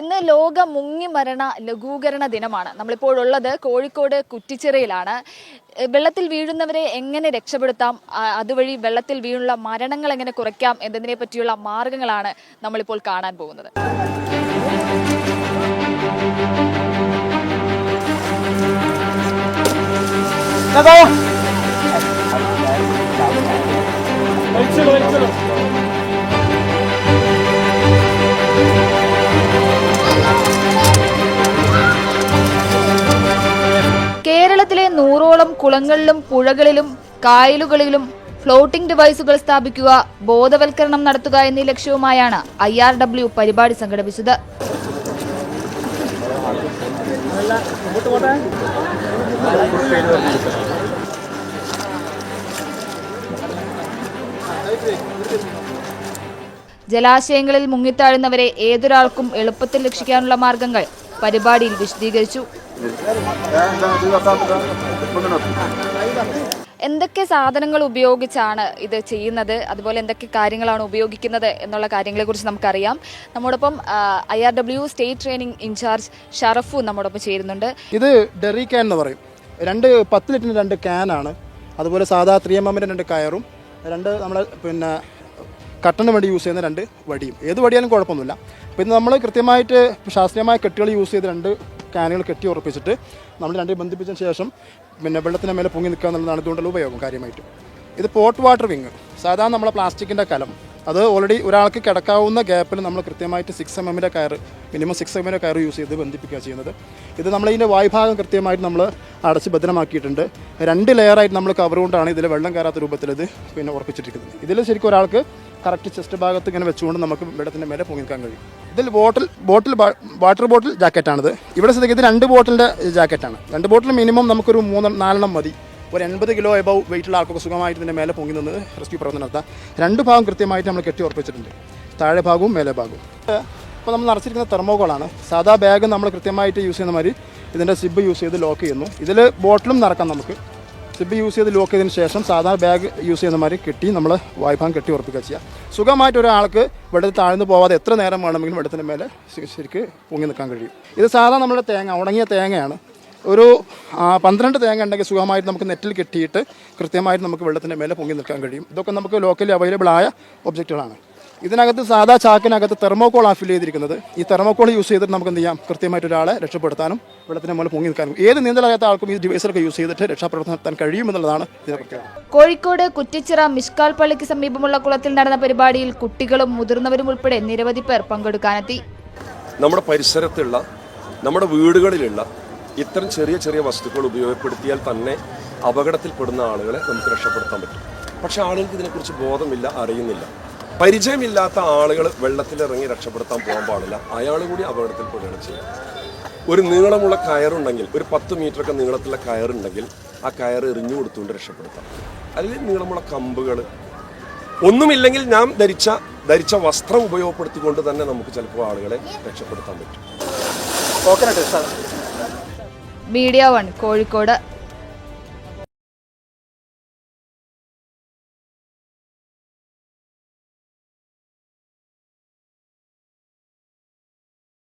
ഇന്ന് ലോക മുങ്ങിമരണ ലഘൂകരണ ദിനമാണ്. നമ്മളിപ്പോഴുള്ളത് കോഴിക്കോട് കുറ്റിച്ചിറയിലാണ്. വെള്ളത്തിൽ വീഴുന്നവരെ എങ്ങനെ രക്ഷപ്പെടുത്താം? അതുവഴി വെള്ളത്തിൽ വീഴുള്ള മരണങ്ങൾ എങ്ങനെ കുറയ്ക്കാം എന്നതിനെ പറ്റിയുള്ള മാർഗങ്ങളാണ് നമ്മളിപ്പോൾ കാണാൻ പോകുന്നത്. കേരളത്തിലെ നൂറോളം കുളങ്ങളിലും പുഴകളിലും കായലുകളിലും ഫ്ലോട്ടിംഗ് ഡിവൈസുകൾ സ്ഥാപിക്കുക ബോധവൽക്കരണം നടത്തുക എന്നീ ലക്ഷ്യവുമായാണ് ഐ ആർ ഡബ്ല്യു പരിപാടി സംഘടിപ്പിച്ചത്. ജലാശയങ്ങളിൽ മുങ്ങിത്താഴുന്നവരെ ഏതൊരാൾക്കും എളുപ്പത്തിൽ രക്ഷിക്കാനുള്ള മാർഗങ്ങൾ പരിപാടിയിൽ വിശദീകരിച്ചു. എന്തൊക്കെ സാധനങ്ങൾ ഉപയോഗിച്ചാണ് ഇത് ചെയ്യുന്നത്? അതുപോലെ എന്തൊക്കെ കാര്യങ്ങളാണ് ഉപയോഗിക്കുന്നത് എന്നുള്ള കാര്യങ്ങളെ കുറിച്ച് നമുക്കറിയാം. നമ്മോടൊപ്പം I R W state training incharge Sharafu നമ്മോടൊപ്പം ചേരുന്നുണ്ട്. ഇത് ഡെറി ക്യാൻ എന്ന് പറയും. രണ്ട് പത്ത് ലിറ്ററിന് രണ്ട് ക്യാനാണ് അതുപോലെ സാധാ ത്രീ എം എമ്മിന്റെ രണ്ട് കയറും. രണ്ട് നമ്മൾ പിന്നെ കട്ടന് വേണ്ടി യൂസ് ചെയ്യുന്ന രണ്ട് വടിയും. ഏത് വടിയാലും കുഴപ്പമൊന്നുമില്ല. പിന്നെ നമ്മൾ കൃത്യമായിട്ട് ശാസ്ത്രീയമായ കെട്ടുകൾ യൂസ് ചെയ്ത് രണ്ട് ക്യാനുകൾ കെട്ടി ഉറപ്പിച്ചിട്ട് നമ്മൾ രണ്ടും ബന്ധിപ്പിച്ചതിന് ശേഷം പിന്നെ വെള്ളത്തിന്റെ മേലെ പൊങ്ങി നിൽക്കുക എന്നുള്ളതാണ് ഇതുകൊണ്ടുള്ള ഉപയോഗം കാര്യമായിട്ട്. ഇത് പോട്ട് വാട്ടർ വിങ്. സാധാരണ നമ്മളെ പ്ലാസ്റ്റിക്കിന്റെ കലം. അത് ഓൾറെഡി ഒരാൾക്ക് കിടക്കാവുന്ന ഗ്യാപ്പിൽ നമ്മൾ കൃത്യമായിട്ട് സിക്സ് എം എമ്മിന്റെ കയർ മിനിമം സിക്സ് എമ്മിന്റെ കയർ യൂസ് ചെയ്ത് ബന്ധിപ്പിക്കുക ചെയ്യുന്നത്. ഇത് നമ്മളതിന്റെ വായ്ഭാഗം കൃത്യമായിട്ട് നമ്മൾ അടച്ച് ഭദ്രമാക്കിയിട്ടുണ്ട്. രണ്ട് ലെയറായിട്ട് നമ്മൾ കവർ കൊണ്ടാണ് ഇതിൽ വെള്ളം കയറാത്ത രൂപത്തിൽ ഇത് പിന്നെ ഉറപ്പിച്ചിരിക്കുന്നത് ഇതിൽ ശരിക്കും ഒരാൾക്ക് കറക്റ്റ് ചെസ്റ്റ് ഭാഗത്ത് ഇങ്ങനെ വെച്ചുകൊണ്ട് നമുക്ക് വെള്ളത്തിന്റെ മേലെ പൊങ്ങി നിൽക്കാൻ കഴിയും. ഇതിൽ ബോട്ടിൽ ബോട്ടിൽ വാട്ടർ ബോട്ടിൽ ജാക്കറ്റാണിത് ഇവിടെ ശ്രദ്ധിക്കുന്നത് രണ്ട് ബോട്ടിലിന്റെ ജാക്കറ്റാണ് രണ്ട് ബോട്ടിൽ മിനിമം നമുക്കൊരു മൂന്ന് നാലെണ്ണം മതി. ഒരു എൺപത് കിലോ എബവ് വെയിറ്റുള്ള ആൾക്കൊക്കെ സുഖമായിട്ട് ഇതിന്റെ മേലെ പൊങ്ങി നിന്ന് റെസ്ക്യൂ പ്രവർത്തനം നടത്താം രണ്ട് ഭാഗം കൃത്യമായിട്ട് നമ്മൾ കെട്ടി ഉറപ്പിച്ചിട്ടുണ്ട്. താഴെ ഭാഗവും മേലെ ഭാഗവും. ഇപ്പോൾ നമ്മൾ നിറച്ചിരിക്കുന്ന തെർമോകോളാണ് സാധാ ബാഗ് നമ്മൾ കൃത്യമായിട്ട് യൂസ് ചെയ്യുന്ന മാതിരി ഇതിന്റെ സിബ് യൂസ് ചെയ്ത് ലോക്ക് ചെയ്യുന്നു. ഇതിൽ ബോട്ടിലും നടക്കാം നമുക്ക്. സിബ് യൂസ് ചെയ്ത് ലോക്ക് ചെയ്തതിന് ശേഷം സാധാ ബാഗ് യൂസ് ചെയ്യുന്ന മാതിരി കെട്ടി നമ്മൾ വായ്ഭാഗം കെട്ടി ഉറപ്പിക്കുക ചെയ്യുക സുഖമായിട്ട് ഒരാൾക്ക് വെള്ളത്തിൽ താഴ്ന്നു പോവാതെ എത്ര നേരം വേണമെങ്കിലും വെള്ളത്തിന്റെ മേലെ ശരിക്ക് പൊങ്ങി നിൽക്കാൻ കഴിയും. ഇത് സാധാരണ നമ്മുടെ തേങ്ങ ഉണങ്ങിയ തേങ്ങയാണ്. ഒരു ആ, പന്ത്രണ്ട് തേങ്ങ ഉണ്ടെങ്കിൽ സുഖമായിട്ട് നമുക്ക് നെറ്റിൽ കെട്ടിയിട്ട് കൃത്യമായിട്ട് നമുക്ക് വെള്ളത്തിന്റെ മേലെ പൊങ്ങി നിൽക്കാൻ കഴിയും. ഇതൊക്കെ നമുക്ക് ലോക്കലി അവൈലബിൾ ആയ ഒബ്ജക്റ്റുകളാണ് ഇതിനകത്ത് സാധാ ചാക്കിനകത്ത് തെർമോക്കോൾ ഫിൽ ചെയ്തിരിക്കുന്നത്. ഈ തെർമോക്കോൾ യൂസ് ചെയ്തിട്ട് നമുക്ക് എന്ത് ചെയ്യാം? കൃത്യമായിട്ട് ഒരാളെ രക്ഷപ്പെടുത്താനും വെള്ളത്തിന്റെ മുകളിൽ പൊങ്ങി നിൽക്കാനും. ഏത് നീന്തലറിയാത്ത ആൾക്കും ഈ ഡിവൈസൊക്കെ യൂസ് ചെയ്തിട്ട് രക്ഷാപ്രവർത്തനം നടത്താൻ കഴിയുമെന്നുള്ളതാണ് ഇതിനെ പ്രത്യേകത കോഴിക്കോട് കുറ്റിച്ചിറ മിഷ്കാൽ പള്ളിക്ക് സമീപമുള്ള കുളത്തിൽ നടന്ന പരിപാടിയിൽ കുട്ടികളും മുതിർന്നവരും ഉൾപ്പെടെ നിരവധി പേർ പങ്കെടുക്കാനെത്തി. നമ്മുടെ പരിസരത്തുള്ള നമ്മുടെ വീടുകളിലുള്ള ഇത്തരം ചെറിയ ചെറിയ വസ്തുക്കൾ ഉപയോഗപ്പെടുത്തിയാൽ തന്നെ അപകടത്തിൽപ്പെടുന്ന ആളുകളെ നമുക്ക് രക്ഷപ്പെടുത്താൻ പറ്റും. പക്ഷെ ആളുകൾക്ക് ഇതിനെക്കുറിച്ച് ബോധമില്ല അറിയുന്നില്ല. പരിചയമില്ലാത്ത ആളുകൾ വെള്ളത്തിലിറങ്ങി രക്ഷപ്പെടുത്താൻ പോകാൻ പാടില്ല. അയാൾ കൂടി അപകടത്തിൽപ്പെടുകയാണ് ചെയ്യുക ഒരു നീളമുള്ള കയറുണ്ടെങ്കിൽ ഒരു പത്ത് മീറ്ററൊക്കെ നീളത്തിലുള്ള കയറുണ്ടെങ്കിൽ ആ കയർ എറിഞ്ഞു കൊടുത്തുകൊണ്ട് രക്ഷപ്പെടുത്താം. അല്ലെങ്കിൽ നീളമുള്ള കമ്പുകൾ. ഒന്നുമില്ലെങ്കിൽ നാം ധരിച്ച ധരിച്ച വസ്ത്രം ഉപയോഗപ്പെടുത്തിക്കൊണ്ട് തന്നെ നമുക്ക് ചിലപ്പോൾ ആളുകളെ രക്ഷപ്പെടുത്താൻ പറ്റും. Media one Kozhikode.